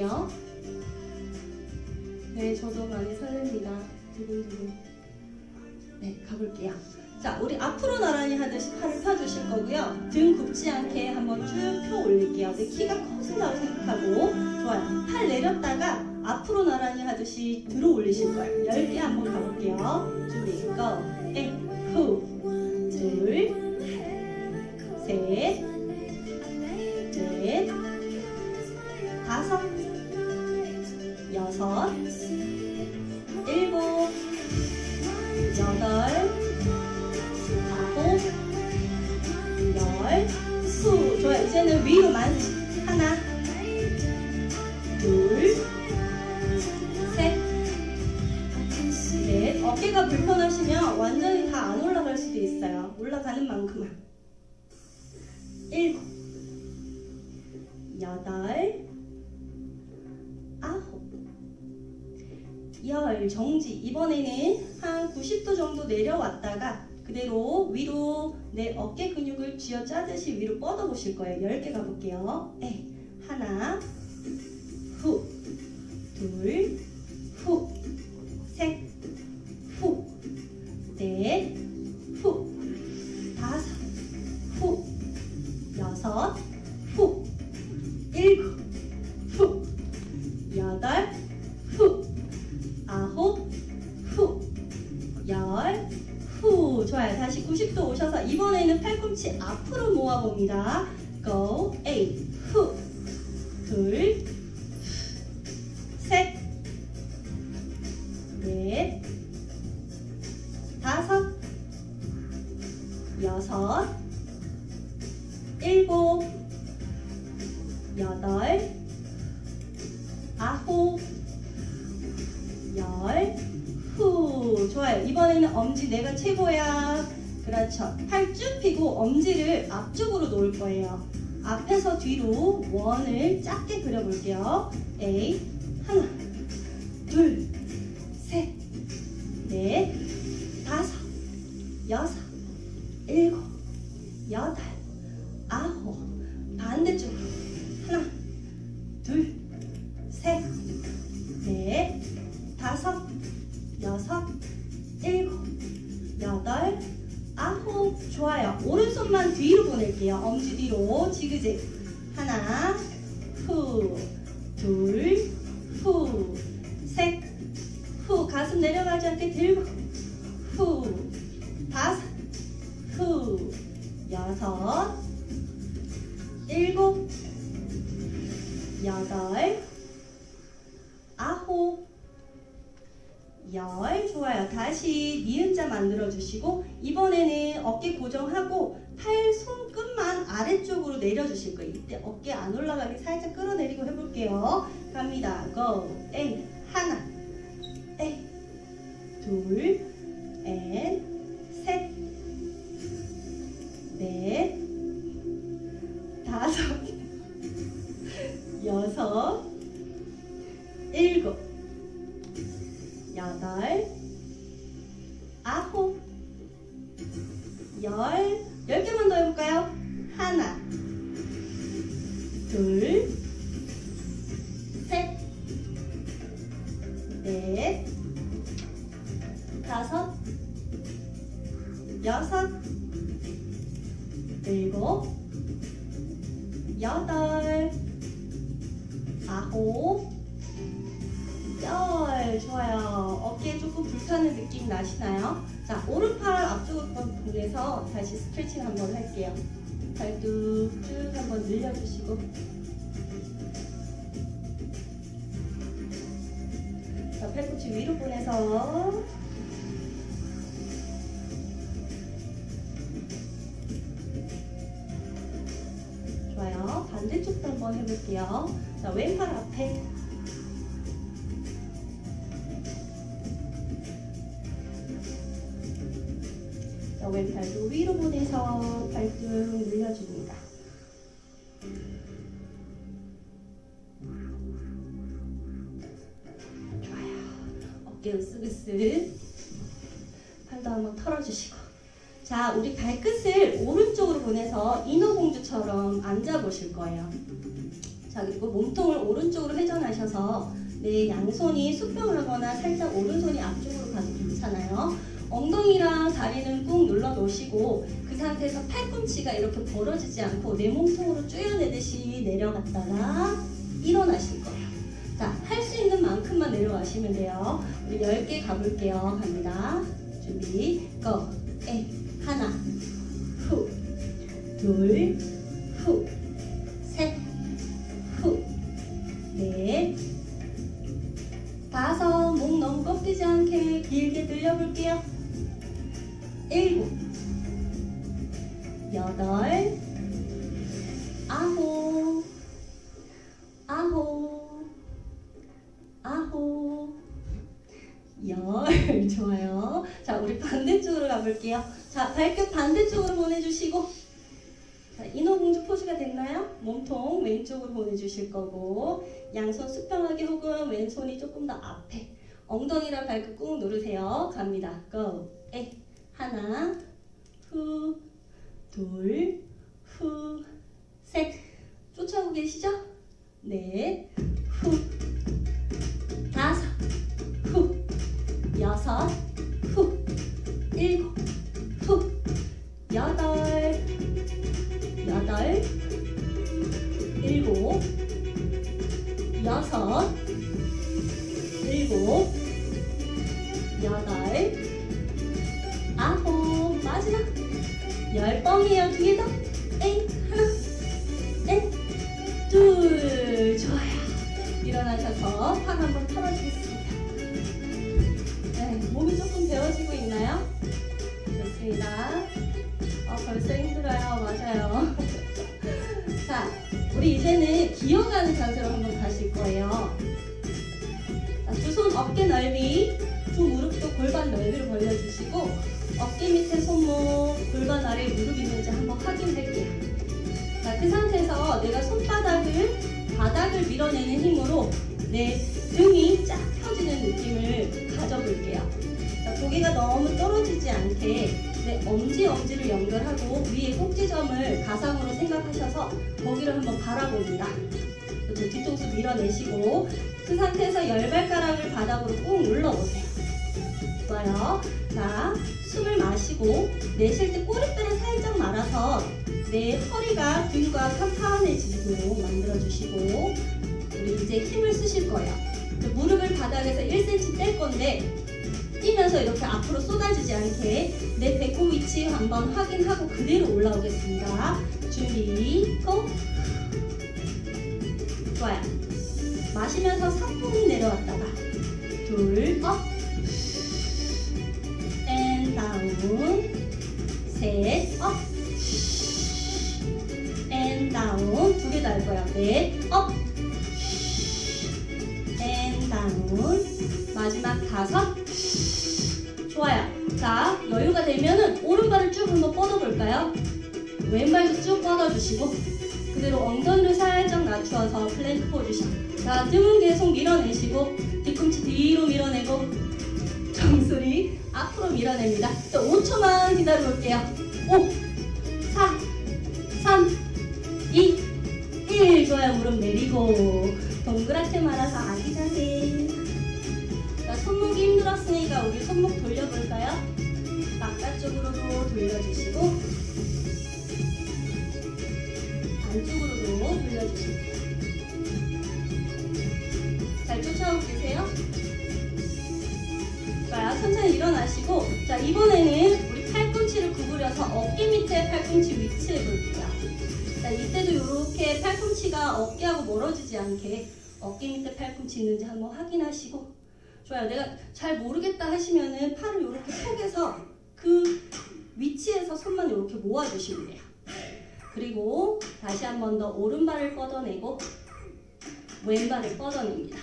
가볼게요. 네, 저도 많이 설렙니다. 두근두근. 네, 가볼게요. 자, 우리 앞으로 나란히 하듯이 팔을 펴주실 거고요. 등 굽지 않게 한번 쭉 펴 올릴게요. 내 키가 커진다고 생각하고 좋아요. 팔 내렸다가 앞으로 나란히 하듯이 들어 올리실 거예요. 10개 한번 가볼게요. 준비, 고! 에, 후, 둘, 이제는 위로만. 하나, 둘, 셋, 넷. 어깨가 불편하시면 완전히 다 안 올라갈 수도 있어요. 올라가는 만큼만. 일곱, 여덟, 아홉, 열 정지. 이번에는 한 90도 정도 내려왔다가 그대로 위로 내 어깨 근육을 쥐어 짜듯이 위로 뻗어 보실 거예요. 10개 가볼게요. 에 하나, 후, 둘, 후, 셋, 후, 넷, 여덟, 아홉, 열, 후. 좋아요. 이번에는 엄지 내가 최고야. 그렇죠. 팔쭉 펴고 엄지를 앞쪽으로 놓을 거예요. 앞에서 뒤로 원을 작게 그려볼게요. A 하나, 둘, 좋아요. 오른손만 뒤로 보낼게요. 엄지 뒤로 지그재. 하나, 후, 둘, 후, 셋, 후. 가슴 내려가지 않게 들고, 어깨 안 올라가게 살짝 끌어내리고 해볼게요. 갑니다. 고! 에 하나, 에 둘, 여덟, 아홉, 열 좋아요. 어깨에 조금 불타는 느낌 나시나요? 자 오른팔 앞쪽으로 보내서 다시 스트레칭 한번 할게요. 발도 쭉 한번 늘려주시고 자 팔꿈치 위로 보내서 한번 해볼게요. 자 왼팔 앞에 자, 왼팔도 위로 보내서 발등 늘려줍니다. 어깨 으쓱으쓱. 팔도 한번 털어주시고. 자, 우리 발끝을 오른쪽으로 보내서 인어공주처럼 앉아보실 거예요. 그리고 몸통을 오른쪽으로 회전하셔서 내 양손이 수평하거나 살짝 오른손이 앞쪽으로 가도 괜찮아요. 엉덩이랑 다리는 꾹 눌러 놓으시고 그 상태에서 팔꿈치가 이렇게 벌어지지 않고 내 몸통으로 쪼여내듯이 내려갔다가 일어나실 거예요. 자, 할 수 있는 만큼만 내려가시면 돼요. 우리 10개 가볼게요. 갑니다. 준비, 고! 에, 하나, 후, 둘, 후, 길게 늘려볼게요. 일곱, 여덟, 아홉, 아홉, 아홉, 열. 좋아요. 자, 우리 반대쪽으로 가볼게요. 자, 발끝 반대쪽으로 보내주시고. 자, 인어공주 포즈가 됐나요? 몸통 왼쪽으로 보내주실 거고, 양손 수평하게 혹은 왼손이 조금 더 앞에. 엉덩이랑 발끝 꾹 누르세요. 갑니다. 고. 에. 하나, 후, 둘, 후, 셋. 쫓아오고 계시죠? 넷, 후, 다섯, 후, 여섯, 후, 일곱, 후, 여덟, 여덟, 일곱, 여섯, 일곱, 여덟, 아홉, 마지막 열 번이에요. 더. 엥, 하나, 엥, 둘, 좋아요. 일어나셔서 팔 한번 바닥을 밀어내는 힘으로 내 등이 쫙 펴지는 느낌을 가져볼게요. 자, 고개가 너무 떨어지지 않게 내 엄지 엄지를 연결하고 위에 꼭지점을 가상으로 생각하셔서 거기를 한번 바라봅니다. 뒤통수 밀어내시고 그 상태에서 열 발가락을 바닥으로 꾹 눌러보세요. 좋아요. 자, 숨을 마시고 내쉴 때 꼬리뼈를 살짝 말아서 내 허리가 등과 칸칸해지도록 만들어주시고 우리 이제 힘을 쓰실 거예요. 무릎을 바닥에서 1cm 뗄 건데 뛰면서 이렇게 앞으로 쏟아지지 않게 내 배꼽 위치 한번 확인하고 그대로 올라오겠습니다. 준비, 고! 좋아요. 마시면서 사뿐히 내려왔다가 둘, 업, 앤 다운, 셋, 업, 할 거야. 넷, 업, 앤 다운, 마지막 다섯, 좋아요. 자, 여유가 되면은 오른발을 쭉 한번 뻗어볼까요? 왼발도 쭉 뻗어주시고 그대로 엉덩이를 살짝 낮추어서 플랭크 포지션. 자, 등은 계속 밀어내시고 뒤꿈치 뒤로 밀어내고 정수리 앞으로 밀어냅니다. 자, 5초만 기다려볼게요. 5, 내리고 동그랗게 말아서 아기 자세. 자, 손목이 힘들었으니까 우리 손목 돌려볼까요? 바깥쪽으로도 돌려주시고 안쪽으로도 돌려주시고 잘 쫓아오고 계세요? 좋아요. 천천히 일어나시고 자 이번에는 우리 팔꿈치를 구부려서 어깨 밑에 팔꿈치 위치해 볼게요. 자 이때도 팔꿈치가 어깨하고 멀어지지 않게 어깨 밑에 팔꿈치 있는지 한번 확인하시고 좋아요. 내가 잘 모르겠다 하시면은 팔을 이렇게 펴게서 그 위치에서 손만 이렇게 모아주시면 돼요. 그리고 다시 한 번 더 오른발을 뻗어내고 왼발을 뻗어냅니다.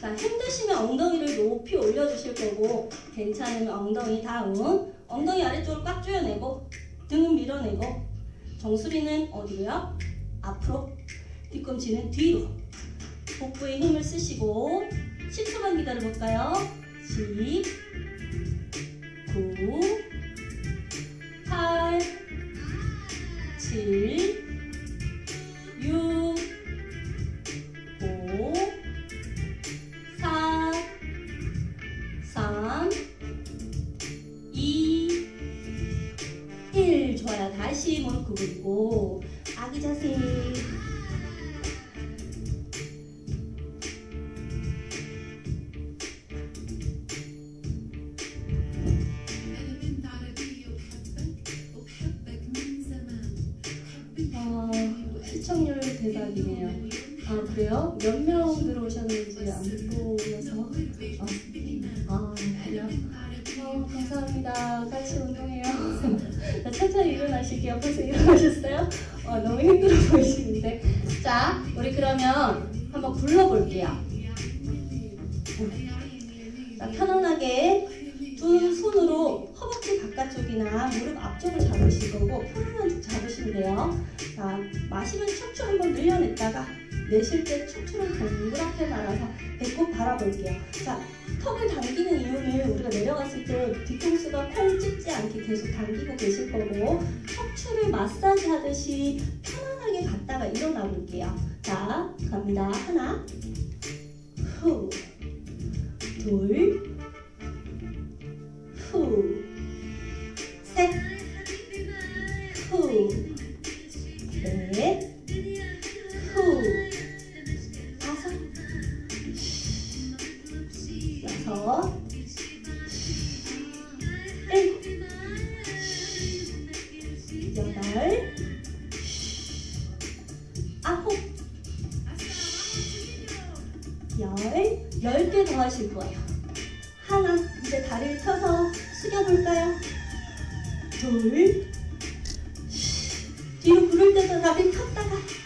자, 힘드시면 엉덩이를 높이 올려주실 거고 괜찮으면 엉덩이 다운 엉덩이 아래쪽을 꽉 조여내고 등은 밀어내고 정수리는 어디로요? 앞으로 뒤꿈치는 뒤로 복부에 힘을 쓰시고 10초만 기다려볼까요? 10 9 8 7 감사합니다. 같이 운동해요. 자, 천천히 일어나실게요. 벌써 일어나셨어요? 어, 너무 힘들어 보이시는데. 자, 우리 그러면 한번 굴러볼게요. 음. 자, 편안하게 두 손으로 허벅지 바깥쪽이나 무릎 앞쪽을 잡으실 거고 편안한 쪽 잡으시면 돼요. 자, 마시면 척추 한번 늘려냈다가 내쉴 때 척추를 동그랗게 말아서 배꼽 바라볼게요. 자, 턱을 당기는 이유는 우리가 내려갔을 때 뒤통수가 콩 찝지 않게 계속 당기고 계실 거고 척추를 마사지 하듯이 편안하게 갔다가 일어나 볼게요. 자, 갑니다. 하나, 후, 둘, 부를 때도 다리 폈다가,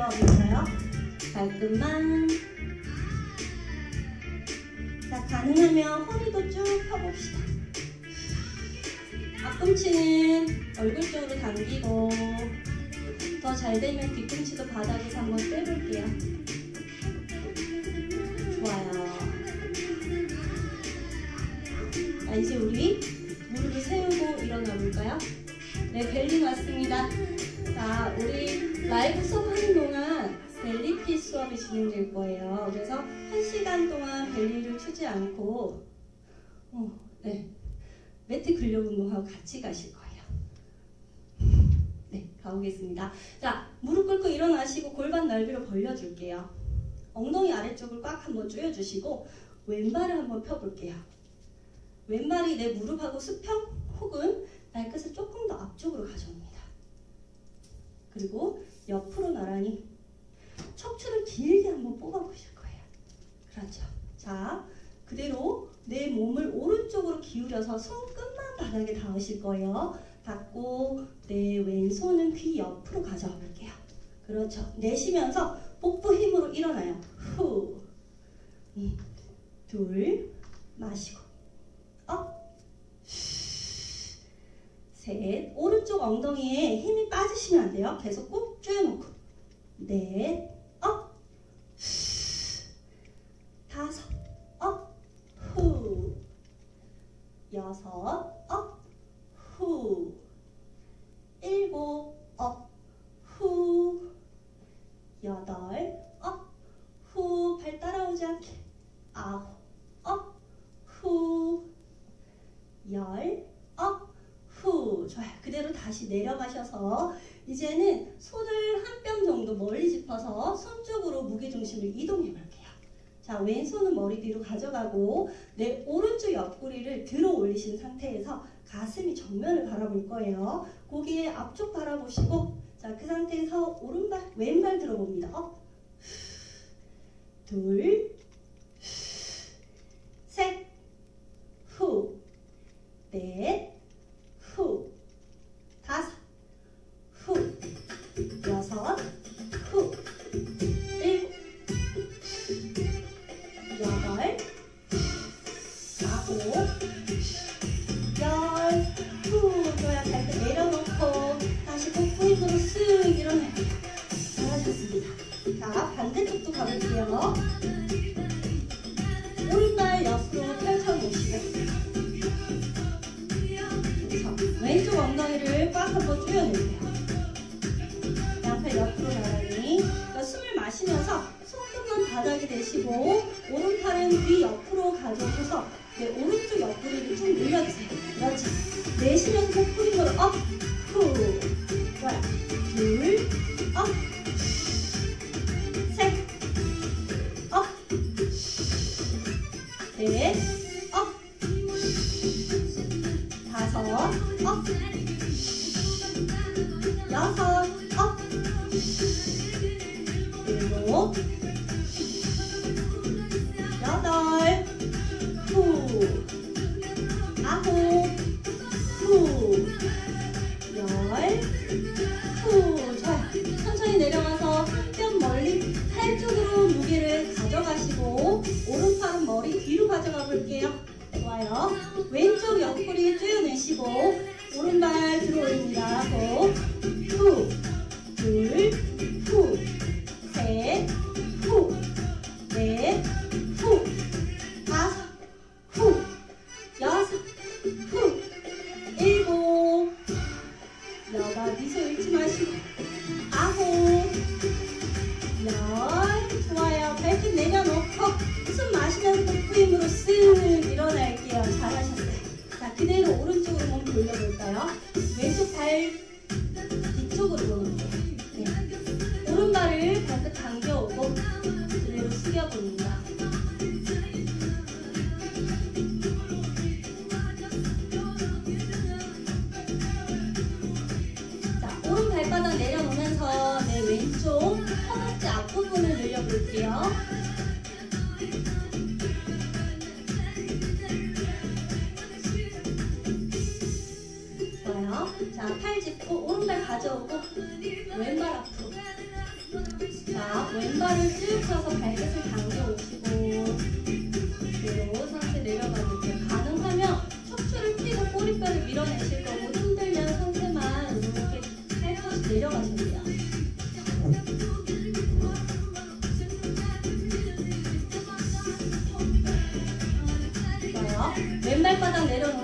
발끝만 당겨볼까요? 발끝만. 자, 가능하면 허리도 쭉 펴봅시다. 앞꿈치는 얼굴 쪽으로 당기고 더 잘 되면 뒤꿈치도 바닥에서 한번 떼볼게요. 좋아요. 자, 이제 우리 무릎을 세우고 일어나 볼까요? 네, 벨리 맞습니다. 자, 우리 라이브 수업하는 동안 벨리핏 수업이 진행될 거예요. 그래서 1시간 동안 벨리를 추지 않고 어, 네, 매트 근력 운동하고 같이 가실 거예요. 네, 가보겠습니다. 자, 무릎 꿇고 일어나시고 골반 넓이로 벌려줄게요. 엉덩이 아래쪽을 꽉 한번 조여주시고 왼발을 한번 펴볼게요. 왼발이 내 무릎하고 수평 혹은 발끝을 조금 더 앞쪽으로 가져옵니다. 그리고 옆으로 나란히 척추를 길게 한번 뽑아보실 거예요. 그렇죠. 자, 그대로 내 몸을 오른쪽으로 기울여서 손끝만 바닥에 닿으실 거예요. 닿고 내 왼손은 귀 옆으로 가져와 볼게요. 그렇죠. 내쉬면서 복부 힘으로 일어나요. 후, 음, 둘, 마시고, 셋, 오른쪽 엉덩이에 힘이 빠지시면 안 돼요. 계속 꾹 조여놓고, 넷, 업, 다섯, 업, 후, 여섯, 업, 후, 일곱, 업, 후, 여덟, 업, 후, 발 따라오지 않게, 아홉, 업, 후, 열, 업, 후. 좋아요. 그대로 다시 내려가셔서 이제는 손을 한 뼘 정도 멀리 짚어서 손 쪽으로 무게중심을 이동해 볼게요. 자, 왼손은 머리 뒤로 가져가고 내 오른쪽 옆구리를 들어 올리신 상태에서 가슴이 정면을 바라볼 거예요. 고개 앞쪽 바라보시고 자, 그 상태에서 오른발, 왼발 들어봅니다. 업. 둘, 넷, 오른발 들어 올립니다. 호, 후, 가져오고 왼발 앞으로. 자, 왼발을 쭉 펴서 발끝을 당겨 오시고 그대로 상체 내려가볼게요. 가능하면 척추를 펴고 꼬리뼈를 밀어내실 거고 힘들면 상체만 이렇게 살포시 돼요. 좋아요. 왼발바닥 내려놓으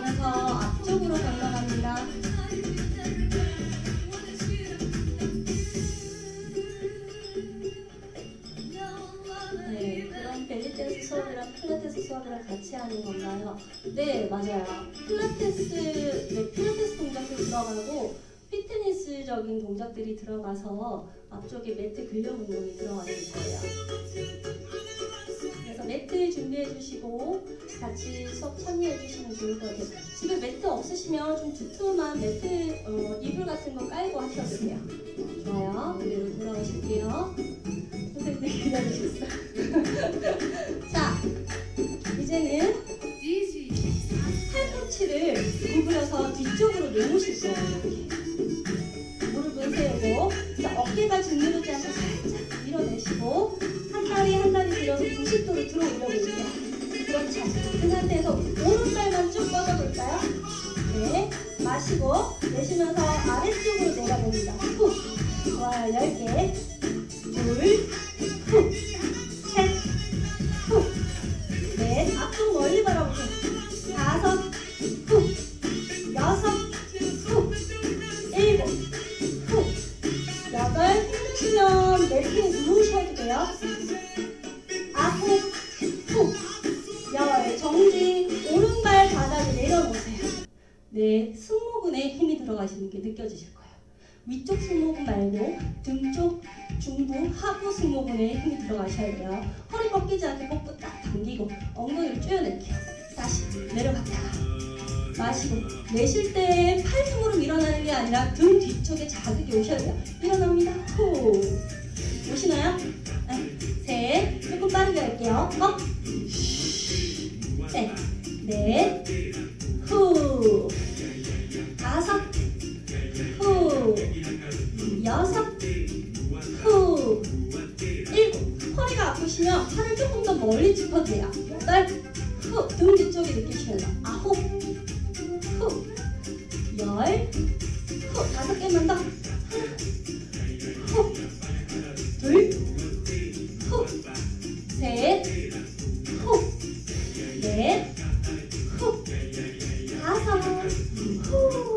네, 맞아요. 필라테스, 네, 필라테스 동작도 들어가고 피트니스적인 동작들이 들어가서 앞쪽에 매트 근력 운동이 들어가는 거예요. 그래서 매트 준비해 주시고 같이 수업 참여해 주시면 좋을 것 같아요. 집에 매트 없으시면 좀 두툼한 매트 어, 이불 같은 거 깔고 하셔도 돼요. 좋아요. 그대로 돌아오실게요. 선생님 기다리셨어요. 자, 이제는 팔꿈치를 구부려서 뒤쪽으로 내놓으실 거예요. 무릎을 세우고 자, 어깨가 짓누르지 않고 살짝 밀어내시고 한 다리 한 다리 들어서 90도로 들어 올려볼게요. 그렇죠. 그 상태에서 들어가셔야 돼요. 허리 꺾이지 않게 복부 딱 당기고 엉덩이를 조여낼게요. 다시 내려갔다가 마시고 내쉴 때 팔꿈으로 일어나는 게 아니라 등 뒤쪽에 자극이 오셔야 돼요. 일어납니다. 후. 오시나요? 네. 셋. 조금 빠르게 할게요. 업. 넷. 후.